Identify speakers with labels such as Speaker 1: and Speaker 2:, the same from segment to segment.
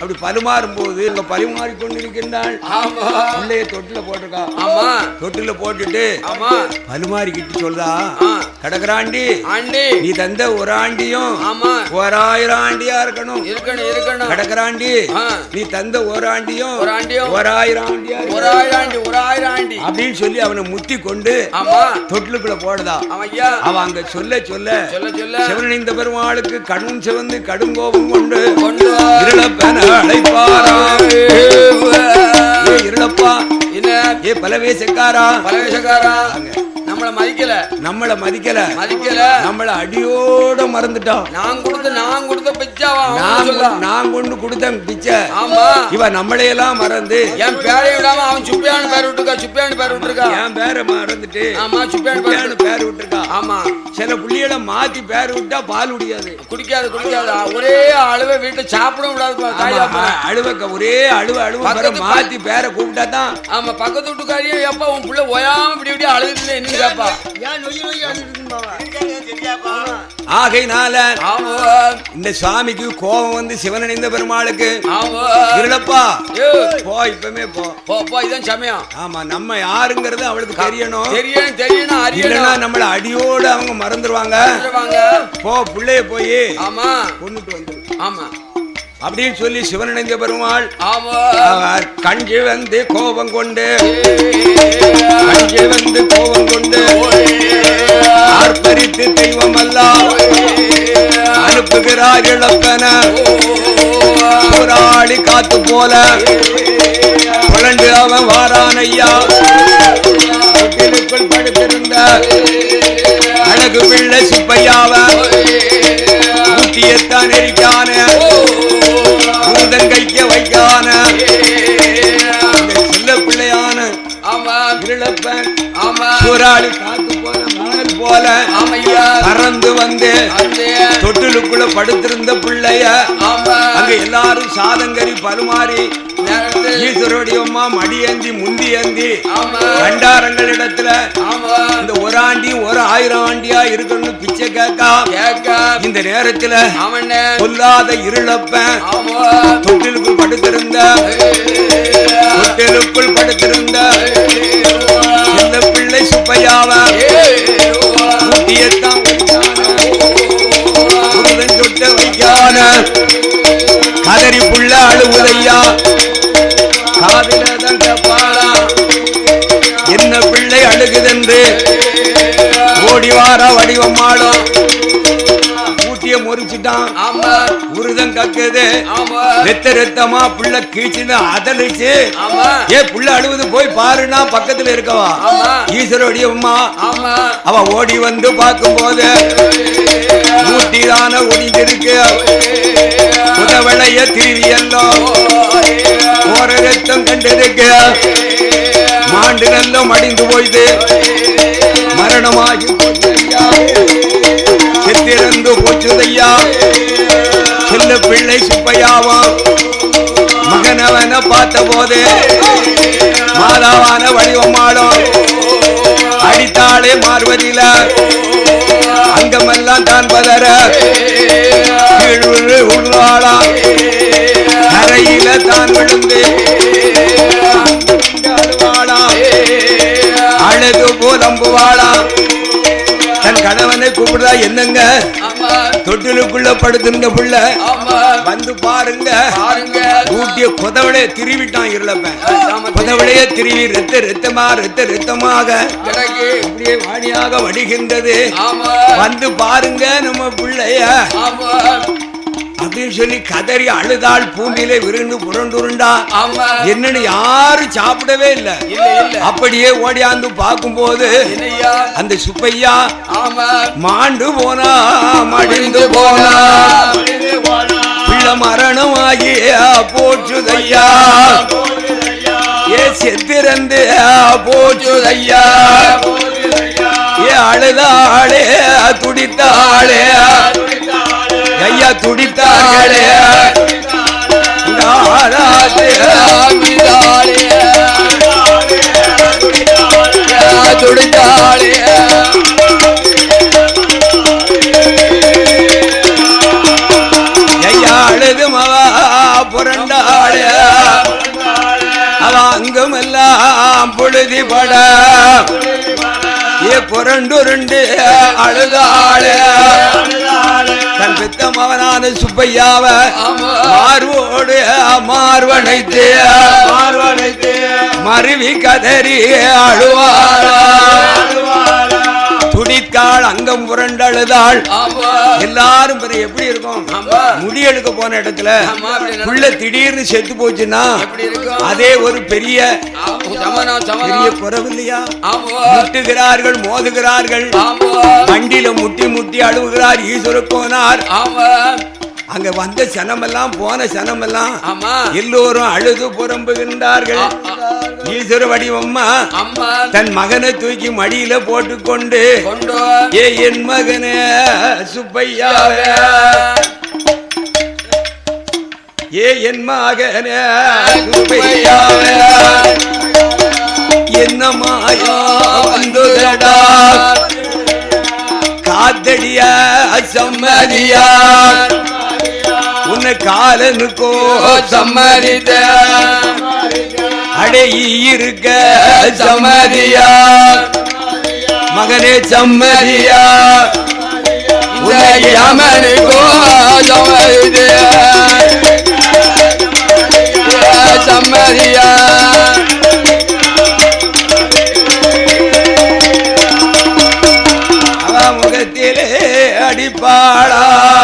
Speaker 1: அப்படி பரிமாறும் போது இங்க பரிமாறி கொண்டிருக்கின்றாள்
Speaker 2: ஆமா.
Speaker 1: பிள்ளைய தொட்டில போட்டிருக்கா.
Speaker 2: ஆமா.
Speaker 1: தொட்டில போட்டுட்டு
Speaker 2: ஆமா.
Speaker 1: பரிமாறிக்கிட்டு சொல்றா
Speaker 2: ஆண்டி.
Speaker 1: நீ தந்த ஒரு ஆண்டியும்
Speaker 2: ஆமா.
Speaker 1: ஓராயிரம் ஆண்டியா இருக்கணும்.
Speaker 2: இருக்கணும்.
Speaker 1: நீ தந்த ஒரு ஆண்டியும்
Speaker 2: ஒரு ஆண்டியும்
Speaker 1: ஓராயிரம் ஆண்டியா
Speaker 2: ஆயிரம் ஆண்டி ஒரு ஆயிரம் ஆண்டி.
Speaker 1: அப்படின்னு சொல்லி அவனை முத்தி கொண்டு
Speaker 2: ஆமா.
Speaker 1: தொட்டிலுக்குள்ள போடுதா.
Speaker 2: அவன் ஐயா.
Speaker 1: அவன் அங்க சொல்ல சொல்ல
Speaker 2: சொல்ல சொல்ல.
Speaker 1: சிவனிந்த பெருமாளுக்கு கடும் சிவந்து கடும் கோபம் கொண்டு
Speaker 2: கொண்டு
Speaker 1: இருளப்பா.
Speaker 2: என்ன?
Speaker 1: ஏ பலவேசக்காரா?
Speaker 2: பலவேஷக்காரா நம்மள மதிக்கல.
Speaker 1: நம்மள மதிக்கல.
Speaker 2: மதிக்கல.
Speaker 1: நம்மள அடியோட மறந்துட்டான்
Speaker 2: நான் கொடுத்த நான் கொடுத்த பிச்சாவா
Speaker 1: நான் கொண்டு- நான் கொண்டு கொடுத்தேன் பிச்சை.
Speaker 2: ஆமா.
Speaker 1: இவ நம்மளையெல்லாம் மறந்து.
Speaker 2: என் பேரை விடாம அவன் சுப்பியான்னு பேர் விட்டுருக்கா சுப்பியான்னு பேர் விட்டுருக்கா?
Speaker 1: என் பேரை மறந்துட்டு
Speaker 2: ஆமா சுப்பியான்னு பேர்
Speaker 1: பேர் விட்டுருக்கா.
Speaker 2: ஆமா.
Speaker 1: சில புள்ளிகளை மாத்தி பேர் விட்டா பால் குடியாது.
Speaker 2: குடிக்காது குடிக்காது. ஒரே அழுவ வீட்டுல சாப்பிட விடாது
Speaker 1: அழுவக்க ஒரே அழுவ அழுவ மாத்தி பேரை கூப்பிட்டா தான்.
Speaker 2: ஆமா பக்கத்து வீட்டுக்காரியும் எப்ப உன் புள்ள ஒயாம இப்படி இப்படி அழுதுல என்ன
Speaker 1: ஆகையினால
Speaker 2: ஆமா
Speaker 1: இந்த சுவாமிக்கு கோபம் வந்து சிவனடைந்த பெருமாளுக்கு இருளப்பா. போ இப்பமே போ.
Speaker 2: போ போ இதான் சமயம்.
Speaker 1: ஆமா நம்ம யாருங்கிறது அவளுக்கு தெரியணும்.
Speaker 2: தெரியணும் தெரியணும் அறியணும்.
Speaker 1: நம்மள அடியோட அவங்க மறந்துருவாங்க.
Speaker 2: வாங்க
Speaker 1: போ பிள்ளைய போய்
Speaker 2: ஆமா.
Speaker 1: கொண்டுட்டு வந்துரு.
Speaker 2: ஆமா.
Speaker 1: அப்படின்னு சொல்லி சிவனடைந்த பெருமாள் அவர் கஞ்சி வந்து கோபம் கொண்டு கஞ்சி வந்து கோபம் கொண்டு ஆர்ப்பரித்து தெய்வம் எல்லாம் அனுப்புகிறார் இழப்பன போராளி காத்து போல. புரண்டு அவன் வாரான் ஐயா. படுத்திருந்த அழகு பிள்ளை சுப்பையாவ. ஊட்டியத்தான் எரிக்கான. கைக்க வைக்கான. சின்ன பிள்ளையான
Speaker 2: ஆமா.
Speaker 1: இருளப்பன்
Speaker 2: ஆமா.
Speaker 1: போராளி காத்து போல மணல் போல
Speaker 2: ஆமையா.
Speaker 1: பறந்து வந்து தொட்டிலுக்குள்ள படுத்திருந்த பிள்ளைய
Speaker 2: ஆமா.
Speaker 1: எல்லாரும் சாதங்கரி பருமாறி
Speaker 2: நேரத்தில்
Speaker 1: ஈஸ்வருடைய அம்மா மடியேந்தி முந்தி ஏந்தி
Speaker 2: ஆமா.
Speaker 1: கண்டாரங்கள் இடத்துல இந்த ஒரு ஆண்டி ஒரு ஆயிரம் ஆண்டியா இருக்கணும்னு பிச்சை கேட்கா
Speaker 2: கேக்க.
Speaker 1: இந்த நேரத்துல
Speaker 2: அவன்.
Speaker 1: கொல்லாத இருளப்பன் தொட்டிலுக்குள் படுத்திருந்த தொட்டிலுக்குள் படுத்திருந்த இந்த பிள்ளை சுப்பையாவ கதறி புள்ள அழுவுதையா பாலா என்ன பிள்ளை அழுகுதென்று? கோடிவாரா வடிவம் மாடோ. ஊட்டிய முறிச்சிட்டான்
Speaker 2: ஆமா.
Speaker 1: உருதம் கக்குது.
Speaker 2: ஆமா.
Speaker 1: ரத்த ரத்தமா புள்ள கீச்சுன்னு அதலிச்சு ஏ புள்ள அழுவுது போய் பாருன்னா பக்கத்துல இருக்கவா? ஈஸ்வரோடைய அம்மா. அவ ஓடி வந்து பார்க்கும்போது ஊட்டிதான ஒளிஞ்சிருக்கு. புதவளைய திருவி எல்லாம் ஓர ரத்தம் கண்டிருக்கு மாண்டு நல்ல மடிந்து போயிது. மரணமாகி போச்சுதையா செத்திறந்து போச்சுதையா பிள்ளை சுப்பையாவா? மகனவன பார்த்த போது மாதாவான வடிவமாடும் அடித்தாளே மார்வதில அங்கமெல்லாம் தான் பதற. கீழ் உள்ளாளா கரையில தான் விழுந்து அழுது அழகு போலம்புவாளா? கூப்பிடுதா என்னங்க? தொட்டிலுக்குள்ள படுத்துங்க புள்ள வந்து பாருங்க. ஊட்டிய குதவளைய திருவிட்டான் இருளப்பன்.
Speaker 2: ஆமா
Speaker 1: குதவளைய திருவி ரத்த ரத்தமா ரத்த ரத்தமாக அப்படியே வாணியாக வடிகின்றது. வந்து பாருங்க நம்ம பிள்ளைய. அப்படின்னு சொல்லி கதறி அழுதாள் பூமியில விருண்டு புரண்டுருண்டா. என்னன்னு யாரும் சாப்பிடவே இல்ல. அப்படியே ஓடியாந்து பார்க்கும்போது
Speaker 2: என்னையா?
Speaker 1: அந்த சுப்பையா மாண்டு போனா மடிந்து போனா. பிள்ளை மரணமாகி போச்சுதையா. ஏ செத்திறந்து போச்சுதையா. ஏ அழுதாளே துடித்தாளே. ஐயா துடித்தார்களே நாராஜே.
Speaker 2: துடித்தாளே
Speaker 1: ஐயா அழுது மவா புரண்டாளே அவ அங்கமெல்லாம் புழுதி பட ஏ புரண்டுருண்டு அழுதாளே. தன் பித்த மகனான சுப்பையாவ மார்வோடு மார்வனைத்து மருவி கதறி அழுவாளா. துடித்தாள் அங்கம் புரண்டழுதாள் எல்லாரும் எப்படி இருக்கும்? முடி எடுக்க போன இடத்துல புள்ள திடீர்னு செத்து போச்சுன்னா அதே ஒரு பெரிய பெரிய குறவு இல்லையா முட்டுகிறார்கள் மோதுகிறார்கள். வண்டியில முட்டி முட்டி அழுவுகிறார் ஈஸ்வர போனார்
Speaker 2: ஆமா.
Speaker 1: அங்க வந்த சனமெல்லாம் போன சனமெல்லாம் எல்லோரும் அழுது புறம்புகின்றார்கள் ஈஸ்வர வடிவம்மா தன் மகனை தூக்கி மடியில போட்டுக்கொண்டு
Speaker 2: கொண்டு
Speaker 1: ஏ என் மகனே சுப்பையாவே. ஏ என் மகனே சுப்பையாவே. என்ன மாயா வந்துதடா காத்தடிய சம்மதியா உன்னை காலனுக்கோ சம்மதித்த. அடே இருக்க. சம்மதியா. மகனே சம்மதியா. உன்னை யமனுக்கோ
Speaker 2: சம்மதியா.
Speaker 1: அவ முகத்திலே அடிப்பாளா.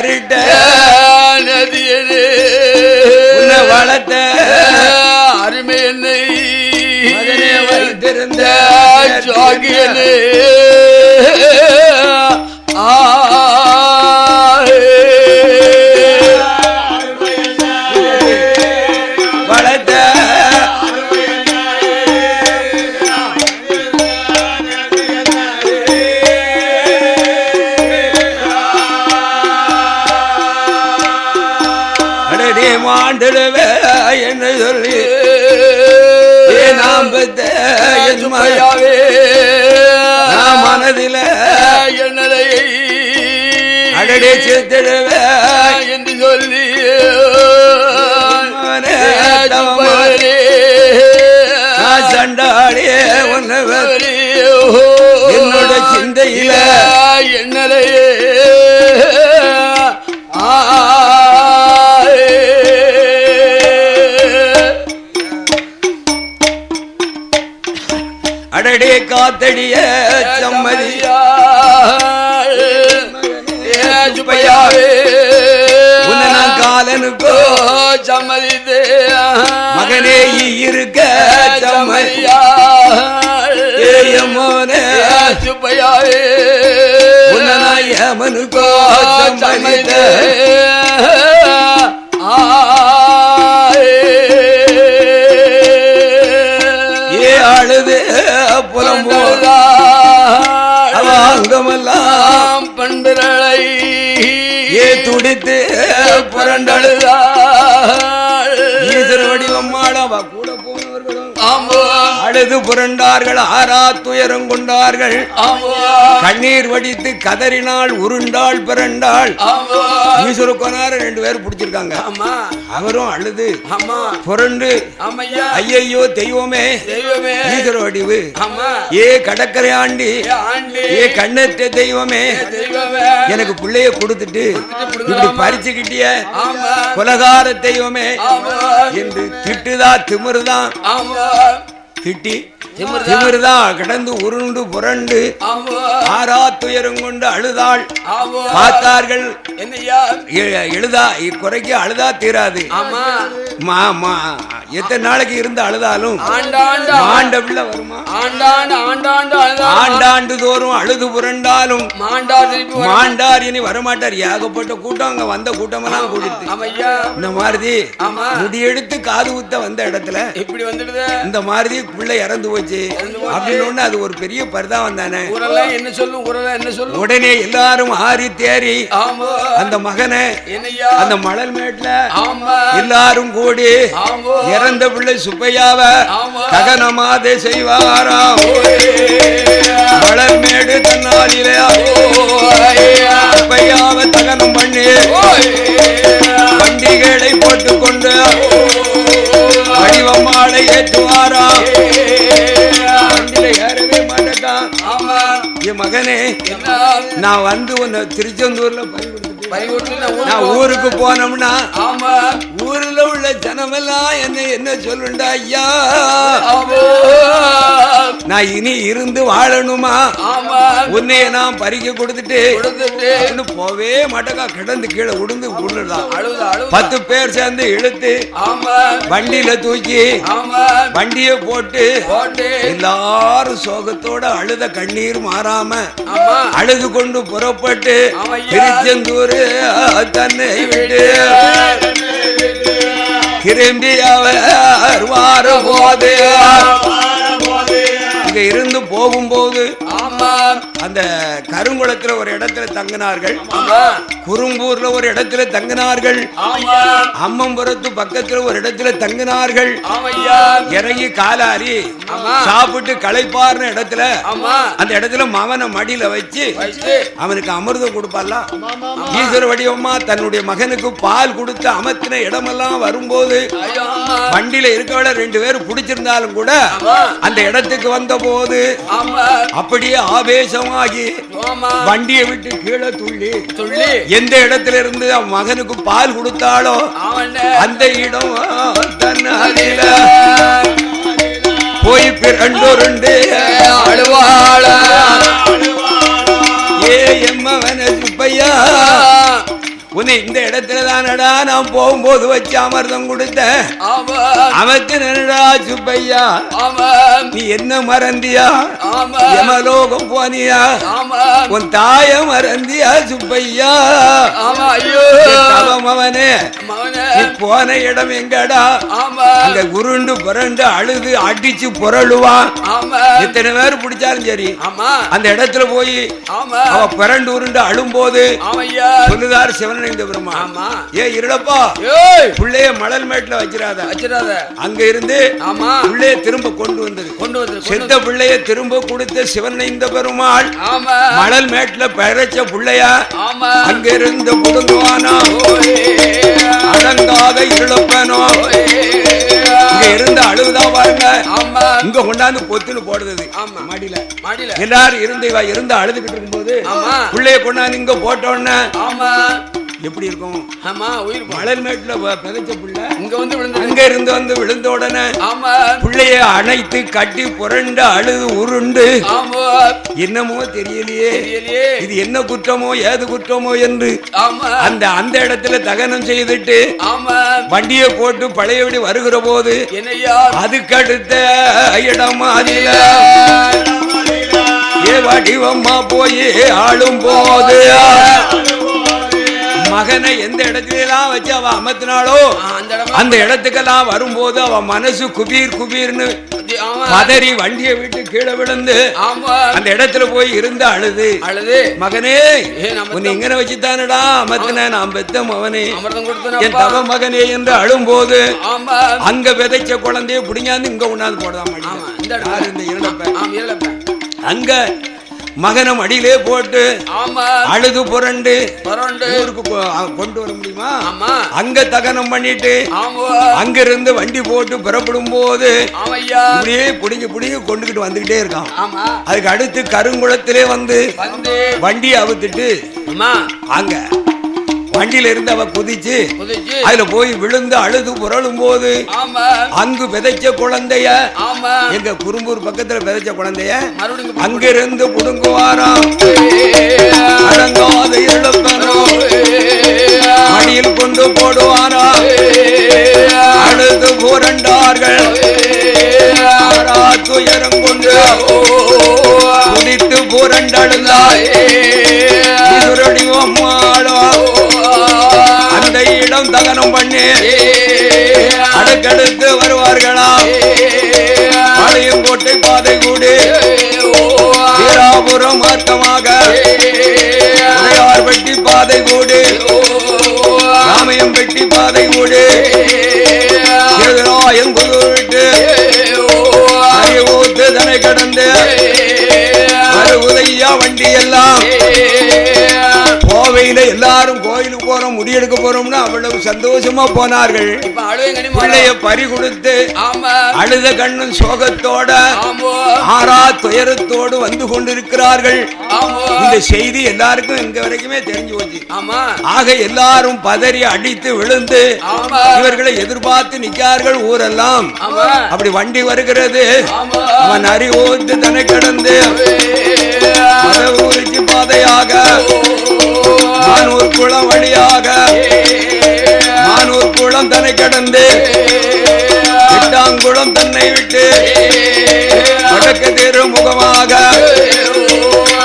Speaker 1: பேரிட்ட
Speaker 2: நதியனே
Speaker 1: உன்னை வளர்த்த
Speaker 2: அருமை என்னை.
Speaker 1: வைத்திருந்த
Speaker 2: ஜாகியனே.
Speaker 1: சேர்த்திடுவே
Speaker 2: என்று சொல்லி
Speaker 1: சண்டாடியே உன்னை வெ- என்னோட சிந்தையில
Speaker 2: என்னலையே.
Speaker 1: அடடே காத்தடிய சம்மதி.
Speaker 2: சுப்பையாவே
Speaker 1: உன்னை நான் காலனுக்கோ
Speaker 2: சம்மதித்தே
Speaker 1: மகனே இருக்க சம்மதி ஏயமோனே
Speaker 2: சுப்பையாவே
Speaker 1: உன்னை நான் யமனுக்கோ சம்மதித்த ஏ அழுது புலம்போ. அவ ஏ புரண்டழுதா? அழுது புரண்டார்கள் ஆறா துயரம் கொண்டார்கள். கண்ணீர் வடித்து கதறினாள் உருண்டாள் பிறண்டாள் ஈஸ்வர கொனார ரெண்டு பேரும் பிடிச்சிருக்காங்க. அவரும் அழுது புரண்டு ஐயையோ தெய்வமே ஈஸ்வர வடிவு. ஏ கடற்கரை ஆண்டி
Speaker 2: ஏ ஆண்டி
Speaker 1: கண்ணற்ற தெய்வமே எனக்கு பிள்ளைய கொடுத்துட்டு இப்படி பறிச்சுக்கிட்டிய
Speaker 2: ஆமா
Speaker 1: கொலகார தெய்வமே என்று திட்டுதா திமிருதான் திட்டி
Speaker 2: திமிருதான்.
Speaker 1: கிடந்து உருண்டு புரண்டு ஆறா துயரம் கொண்டு அழுதாள். பார்த்தார்கள். எழுதா இக்குறைக்கு அழுதா தீராது.
Speaker 2: ஆமா
Speaker 1: மா மா எத்தனை நாளைக்கு இருந்து அழுதாலும்
Speaker 2: ஆண்டாண்டா.
Speaker 1: ஆண்ட பிள்ளை வருமா?
Speaker 2: ஆண்டாண்டு
Speaker 1: தோறும் அழுது புரண்டாலும். மாண்டார் இனி வரமாட்டார். ஏகப்பட்ட கூட்டம் அங்க வந்த கூட்டமெல்லாம் கூடிட்டு.
Speaker 2: ஆமையா
Speaker 1: இந்த மாதிரி. முடியெடுத்து காது ஊத்த வந்த இடத்துல
Speaker 2: இப்படி வந்துடுது?
Speaker 1: இந்த மாதிரி பிள்ளை இறந்து போச்சு. அப்படின்னு அது ஒரு பெரிய பரிதாபம் தானே.
Speaker 2: என்ன சொல்லும்? என்ன சொல்லும்?
Speaker 1: உடனே எல்லாரும் ஆறி தேறி அந்த மகனை அந்த மணல் மேட்ல எல்லாரும் கூடி
Speaker 2: ஆமா.
Speaker 1: இறந்த பிள்ளை சுப்பையாவ
Speaker 2: ஆமா.
Speaker 1: தகனமாதே செய்வாராம். மணல் மேடு தன்னாலிலே சுப்பையாவ தகனம் பண்ணி. பண்டிகைகளை போட்டுக்கொண்டு வடிவம்மாளை ஏற்றுவாராம். ஏறவே மாட்டேட்டான் என் மகனே நான் வந்து உன்னை திருச்செந்தூர்ல பயன்படுத்தி
Speaker 2: நான் ஊருக்கு
Speaker 1: போனோம்னா
Speaker 2: ஆமா.
Speaker 1: ஊர்ல உள்ள ஜனமெல்லாம் என்ன என்ன சொல்லுண்டா ஐயா? நான் இனி இருந்து வாழணுமா?
Speaker 2: ஆமா.
Speaker 1: உன்னைய நான் பறிக்க கொடுத்துட்டு அப்படின்னு போவே மாட்டேக்கா. கிடந்து கீழே உடுந்து
Speaker 2: அழுது
Speaker 1: பத்து பேர் சேர்ந்து இழுத்து
Speaker 2: ஆமா.
Speaker 1: வண்டியில தூக்கி
Speaker 2: ஆமா.
Speaker 1: வண்டிய போட்டு எல்லாரும் சோகத்தோட அழுத கண்ணீர் மாறாம அழுது கொண்டு புறப்பட்டு. திருச்செந்தூர் தன்னை விடு. திரும்பி அவர் வாரபோது இங்க இருந்து போகும்போது
Speaker 2: ஆமா
Speaker 1: அந்த கருங்குளத்துல ஒரு இடத்துல தங்கினார்கள். குறும்பூர்ல ஒரு இடத்துல தங்கினார்கள். அம்மம்புரத்து பக்கத்துல ஒரு இடத்துல தங்கினார்கள். இறங்கி காலாரி. சாப்பிட்டு களைப்பார்ன இடத்துல அந்த இடத்துல மவனை மடியில வச்சு அவனுக்கு அமிர்தம் கொடுப்பால ஈஸ்வர வடிவமா தன்னுடைய மகனுக்கு பால் கொடுத்து அமர்த்தின இடமெல்லாம் வரும்போது வண்டியில இருக்கவள ரெண்டு பேரும் பிடிச்சிருந்தாலும் கூட அந்த இடத்துக்கு வந்த போது அப்படியே ஆவேசமாகி
Speaker 2: ஆமா
Speaker 1: வண்டியை விட்டு கீழே துள்ளி.
Speaker 2: சொல்லி
Speaker 1: எந்த இடத்துல இருந்து மகனுக்கு பால் கொடுத்தாலோ அந்த இடம் தன்னாலில போய் பிறண்டொருண்டு
Speaker 2: அழுவாள.
Speaker 1: ஏ எம்மவன சுப்பையா. உன்னை இந்த இடத்துல தானடா நான் போகும்போது வச்சு அமிர்தம் கொடுத்த? அவத்து நனடா சுப்பையா? நீ என்ன மறந்தியா? யமலோகம் போனியா? உன் தாய மறந்தியா சுப்பையா? அவனே. போன இடம் எங்கடா? அங்க உருண்டு புரண்டு அழுது அடிச்சு புரளுவான்
Speaker 2: ஆமா
Speaker 1: எத்தனை பேர் பிடிச்சாலும் சரி. அந்த இடத்துல போய் அவ புரண்டு உருண்டு அழும்போது சொல்லுதார் சிவனடைந்த பெருமா
Speaker 2: ஆமா.
Speaker 1: ஏ இருளப்பா
Speaker 2: ஏய்.
Speaker 1: புள்ளைய மணல் மேட்ல வச்சிடாத.
Speaker 2: வச்சிடாத.
Speaker 1: அங்க இருந்து
Speaker 2: ஆமா.
Speaker 1: புள்ளைய திரும்ப கொண்டு வந்தது.
Speaker 2: கொண்டு வந்து கொண்டு
Speaker 1: செத்த பிள்ளைய திரும்ப கொடுத்த சிவனைந்த பெருமாள்.
Speaker 2: ஆமா.
Speaker 1: மணல் மேட்ல பயிரச்ச புள்ளையா?
Speaker 2: ஆமா.
Speaker 1: அங்க இருந்து புடுங்குவானோ அடங்காத இருளப்பனோ? இங்க இருந்து அழுகுதா பாருங்க.
Speaker 2: ஆமா.
Speaker 1: இங்க கொண்டாந்து பொத்துன்னு போடுறது.
Speaker 2: ஆமா.
Speaker 1: மாடியில. எல்லாரும் இருந்து இவ இருந்து அழுதுகிட்டு இருக்கும்போது
Speaker 2: ஆமா.
Speaker 1: பிள்ளைய கொண்டாந்து இங்க போட்டோன்னே
Speaker 2: ஆமா.
Speaker 1: எப்படி இருக்கும்?
Speaker 2: ஆமா உயிர் போ-
Speaker 1: மணல் மேட்ல வ- விதைச்ச புள்ள
Speaker 2: இங்க வந்து விழுந்து
Speaker 1: அங்க இருந்து வந்து விழுந்த உடனே
Speaker 2: ஆமா.
Speaker 1: பிள்ளைய அணைத்து கட்டி புரண்டு அழுது உருண்டு.
Speaker 2: ஆமா.
Speaker 1: என்னமோ தெரியலையே.
Speaker 2: தெரியலையே.
Speaker 1: இது என்ன குற்றமோ ஏது குற்றமோ என்று
Speaker 2: ஆமா.
Speaker 1: அந்த அந்த இடத்துல தகனம் செய்துட்டு
Speaker 2: ஆமா.
Speaker 1: வண்டியை போட்டு பழையபடி வருகிற போது
Speaker 2: என்னையா?
Speaker 1: அதுக்கடுத்த இடம் அதில. ஏ வடிவம்மா போய் ஆளும் போது மகனை எந்த இடத்துலாம் வச்சு அவ அமர்த்தினாளோ
Speaker 2: அந்த
Speaker 1: இடத்துக்கெல்லாம் வரும்போது அவ மனசு குபீர் குபீர்னு பதறி வண்டியை விட்டு கீழே விழுந்து அந்த இடத்துல போய் இருந்து அழுது.
Speaker 2: அழுது.
Speaker 1: மகனே? உன்னை இங்கன வச்சுதானடா அமர்த்தின நான் பெத்த மகனே. என் தவ மகனே என்று அழும்போது
Speaker 2: ஆமா.
Speaker 1: அங்க விதைச்ச குழந்தைய புடிஞ்சாந்து இங்க உண்ணாந்து போடுதான்.
Speaker 2: இந்த இடத்துல.
Speaker 1: அங்க மகனை மடியிலே போட்டு அழுது புரண்டு ஊருக்கு கொண்டு வர முடியுமா? அங்க தகனம் பண்ணிட்டு அங்கிருந்து வண்டி போட்டு புறப்படும் போது இப்படியே புடிங்கி புடிங்கி கொண்டுகிட்டு வந்துகிட்டே இருக்கான். அதுக்கு அடுத்து கருங்குளத்திலே வந்து வண்டியை அவுத்துட்டு அங்க வண்டியில இருந்து அவ குதிச்சு அதுல போய் விழுந்து அழுது புரளும் போது அங்கு விதைச்ச குழந்தைய எங்க குறும்பூர் பக்கத்துல விதைச்ச குழந்தைய அங்கிருந்து புடுங்குவாராம் அடங்காத மடியில் கொண்டு போடுவாரா? அழுது புரண்டார்கள். துயரம் கொண்டு குதித்து புரண்டழுந்தாய். அம்மாளோ அந்த தகனம் பண்ணி அடுக்கடுத்து வருவார்களா? பாளையம் கோட்டை பாதை கூடி வீராபுரம் மார்க்கமாக பெட்டி பாதை கூடி ராமயம் பெட்டி பாதை கூடி எதிராயம் விட்டு அறிவூத்து தனை கடந்து உதையா வண்டி எல்லாம் முடியெடுக்க போறோம்னு அவ்வளவு சந்தோஷமா போனார்கள். பிள்ளைய பறி கொடுத்து அழுத கண்ணும் சோகத்தோட ஆறா துயரத்தோடு வந்து கொண்டிருக்கிறார்கள். இந்த செய்தி எல்லாருக்கும் இங்க வரைக்குமே தெரிஞ்சு போச்சு. ஆக எல்லாரும் பதறி அடித்து விழுந்து இவர்களை எதிர்பார்த்து நிற்கார்கள் ஊரெல்லாம். அப்படி வண்டி வருகிறது. அவன் அறிவோத்து தன்னை கடந்து ஊருக்கு பாதையாக மானூர் குளம் வழியாக மானூர் குளம் தன்னை கடந்து எட்டாங்குளம் தன்னை விட்டு வடக்கு தெரு முகமாக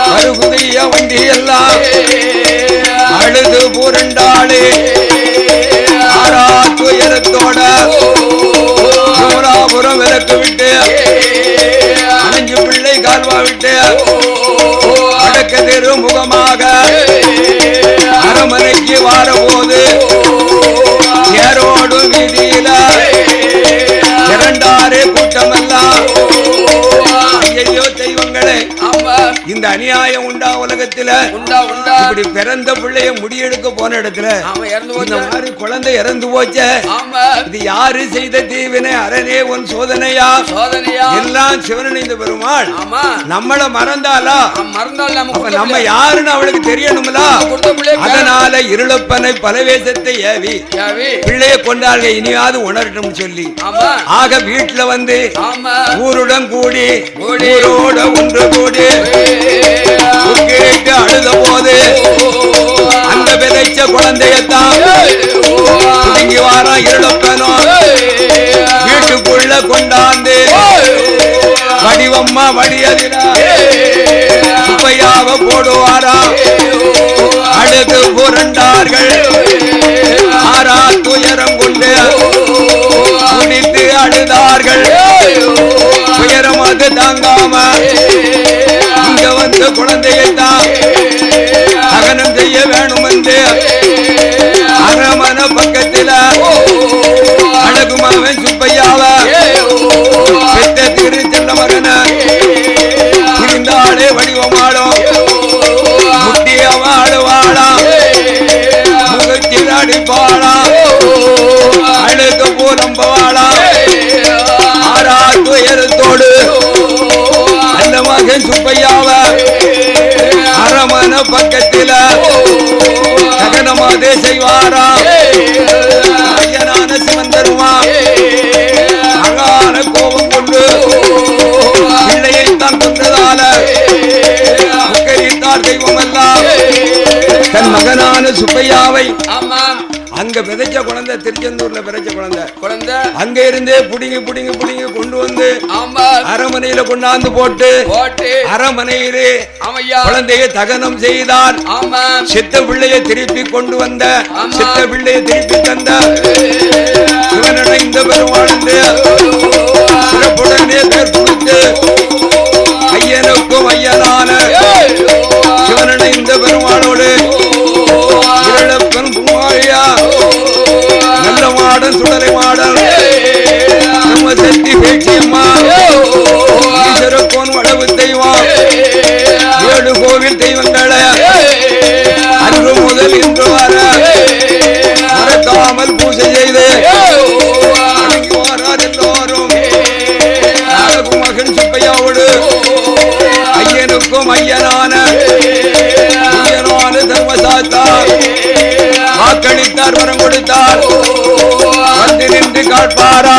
Speaker 1: மறுகுதிய வண்டி எல்லாம் அழுது புரண்டாளே. ஆறா துயரத்தோட சோழாபுரம் விலக்கு விட்டு அஞ்சு பிள்ளை கால்வா விட்டு வடக்கு தெரு முகமாக அரமனைக்கு வாரபோது இந்த அநியாயம் உண்டா உலகத்துல?
Speaker 2: உண்டா உண்டா.
Speaker 1: இப்படி பிறந்த பிள்ளைய முடியெடுக்க போன இடத்துல குழந்தை இறந்து போச்சே. இது யாரு செய்த தீவினை? அரணே உன் சோதனையா?
Speaker 2: சோதனையா?
Speaker 1: எல்லாம் சிவனணிந்த பெருமாள். நம்மள மறந்தாலா
Speaker 2: நம்ம மறந்தால் நம்ம
Speaker 1: யாருன்னு அவளுக்கு தெரியணும்ல? அதனால இருளப்பனை பலவேசத்தை ஏவி பிள்ளைய கொண்டாங்க இனியாவது உணரட்டும் சொல்லி. ஆக வீட்டுல வந்து ஊருடன் கூடி
Speaker 2: கூடி.
Speaker 1: ஊரோட ஒன்று கூடி. கேட்டு அழுத போது அந்த விதைச்ச குழந்தையத்தான் இங்க வாரம் இருளப்பனும் வீட்டுக்குள்ள கொண்டாந்து வடிவம்மா வடியதில குப்பையாவ போடுவாரா. அழுது புரண்டார்கள். ஆறா துயரம் கொண்டு குடித்து அழுதார்கள். இங்க வந்து குழந்தையத்தான் அகனம் செய்ய வேணும் என்று அரமன பக்கத்தில அழகுமாவன் சுப்பையாவ பெத்த திரு செல்ல மகன இருந்தாலே வடிவமாடும் முட்டியவ அழுவாளாம் முகத்தில் அடிப்பாளாம் அழுக பூரம்பவாளாம் ஆறா துயரத்தோடு அந்த மகன் சுப்பையாவ அரமன பக்கத்தில சகனமாதே செய்வாராம் ஐயனான சிவன் தருமா அகால கோபம் கொண்டு பிள்ளையை தான் கொண்டதால தெய்வம் எல்லாம். தன் மகனான சுப்பையாவை
Speaker 2: ஆமா
Speaker 1: அங்க விதைச்ச குழந்தை திருச்செந்தூர்ல விதைச்ச குழந்தை.
Speaker 2: குழந்தை.
Speaker 1: அங்க இருந்தே புடிங்கி புடிங்கி புடிங்கி கொண்டு வந்து
Speaker 2: ஆமா.
Speaker 1: அரமனையில கொண்டாந்து போட்டு
Speaker 2: போட்டு
Speaker 1: அரமனையிலே
Speaker 2: ஆமையா.
Speaker 1: குழந்தையை தகனம் செய்தார்.
Speaker 2: ஆமா.
Speaker 1: சித்த பிள்ளையை திருப்பி கொண்டு வந்த. சித்த பிள்ளையை திருப்பி தந்த சிவனடைந்த பெருமாழ்ந்து சிறப்புடனே பேர் கொடுத்து ஐயனுக்கும் ஐயனான சிவனடைந்த பெருமாளோடு சக்தி பேச்சியம்மா வளவு தெய்வம். ஏழு கோவில் தெய்வங்களை. அன்று முதல் இன்று வர மறக்காமல் பூஜை செய்து வணங்கி எல்லோரும். மகன் சுப்பையாவோடு ஐயனுக்கும் ஐயனான ஐயனான தர்மசாஸ்தா ஐயனார் வரம் கொடுத்தார். வந்து நின்று காட்பாரா.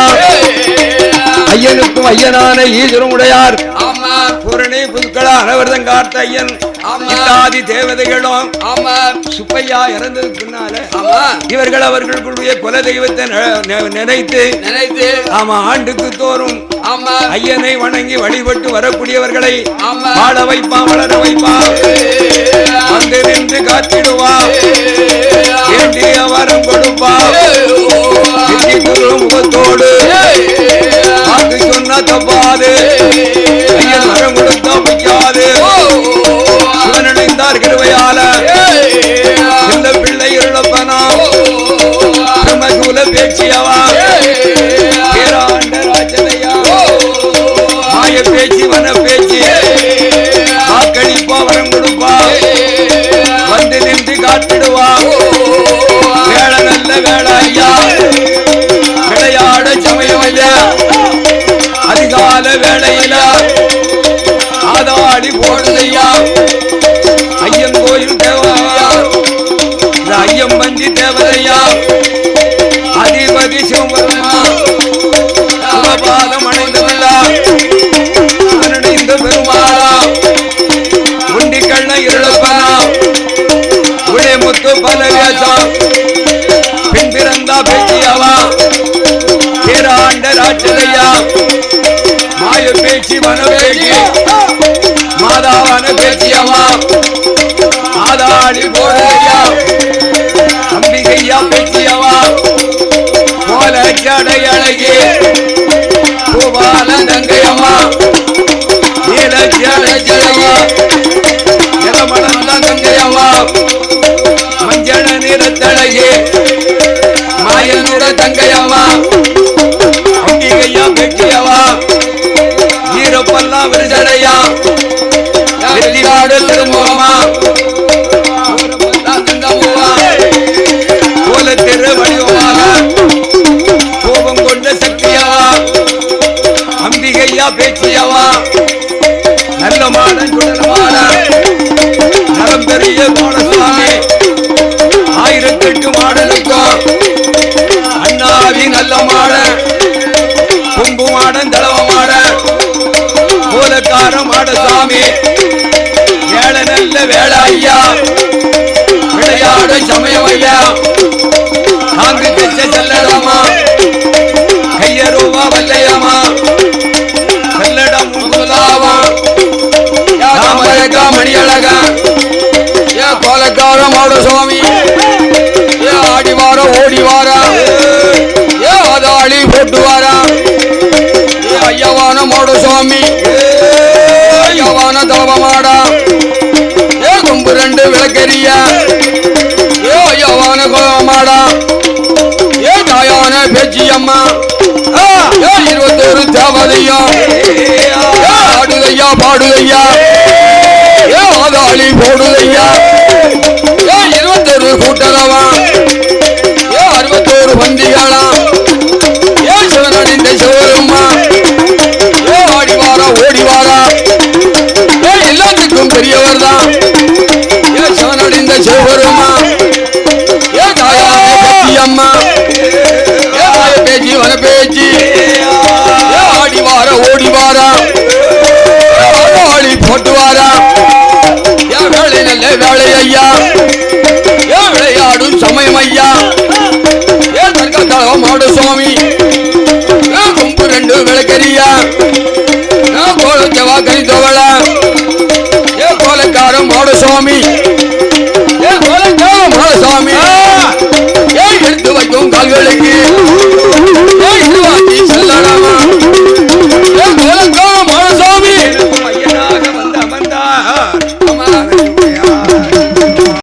Speaker 1: ஐயனுக்கும் ஐயனான ஈஸ்வரம் உடையார்.
Speaker 2: ஆமா.
Speaker 1: பூரணி புதுக்களா அனவர்தம் காத்த ஐயன். இத்தாதி தேவதைகளும்
Speaker 2: ஆமா.
Speaker 1: சுப்பையா பின்னால
Speaker 2: ஆமா.
Speaker 1: இவர்கள் அவர்களுடைய குல தெய்வத்தை நினைத்து
Speaker 2: நினைத்து
Speaker 1: ஆமா ஆண்டுக்கு தோறும்
Speaker 2: ஆமா.
Speaker 1: ஐயனை வணங்கி வழிபட்டு வரக்கூடியவர்களை. வாழ வைப்பான் வளர வைப்பான். வந்து நின்று காத்திடுவான். வேண்டிய வரம் முகத்தோடு வாக்கு சொன்ன வேளையில? ஆதாடி போடுதையா ஐயன் கோயில் தேவையா ஐயம் பந்தி தேவதையா? அதிபதி சிவபெருமா சுகபாதம் அடைந்தவல்லா அடைந்த பெருமாளா குண்டி கண்ண இருளப்பனா? உடைய முத்து பல வேசா பின் பிறந்தா பேச்சியாவா பேராண்ட ராட்சதையா? பேச்சு வன பேச்சு மாதாவான பேச்சியம்மா ஆதாடி போடையா அம்பிகையா பேச்சியவா. போல ஜடை அழகி. பூபால தங்கையம்மா. நீல சடை ஜலமா ஜலமணந்த தங்கையம்மா. மஞ்சள் நிறத்தழகி. மாயனுட தங்கையம்மா. ஐயா. விளையாட சமயம் ஐயா. நான்கு திசை செல்லடமா கையருவா வல்லையாமா? செல்லடம் முதலாவா ராமரகா மணியழகா?
Speaker 2: ஏ கோலக்கார மாட சுவாமி ஏ ஆடிவார வார ஏ அதாளி போட்டு வாரா ஏ ஐயவான மாட சுவாமி ரெண்டு விளக்கெரியா ஏ ஐயவான குலவ ஏ தாயான பேச்சியம்மா ஏ இருபத்தோரு தேவதையா. ஆடுதையா பாடுதையா ஏ ஆதாளி போடுதையா ஏ இருபத்தோரு கூட்டரவா. ஏ அறுபத்தோரு வந்திகளா ஏ சிவனடிந்த சிவரும்மா ஏ ஆடிவாரா ஓடிவாரா. ஏ எல்லாத்துக்கும் பெரியவர் தான் சிவனடிந்த சிவரும்மா ஏ தாயான பத்தியம்மா ஏ தாய பேச்சு வன பேச்சு. ஏ ஆடி வார ஓடி வாரா. ஏ ஆடி போட்டு வாரா. ஏ வேலை நல்ல வேலை ஐயா. ஏ விளையாடும் சமயம் ஐயா. ஏ தர்க்கத்தளவ மாடு சுவாமி. ஏ கும்பு ரெண்டு விளக்கரியா ஏ கோலத்தவா கணித்தவள ஏ கோலக்கார மாடு சுவாமி. கால்களுக்கு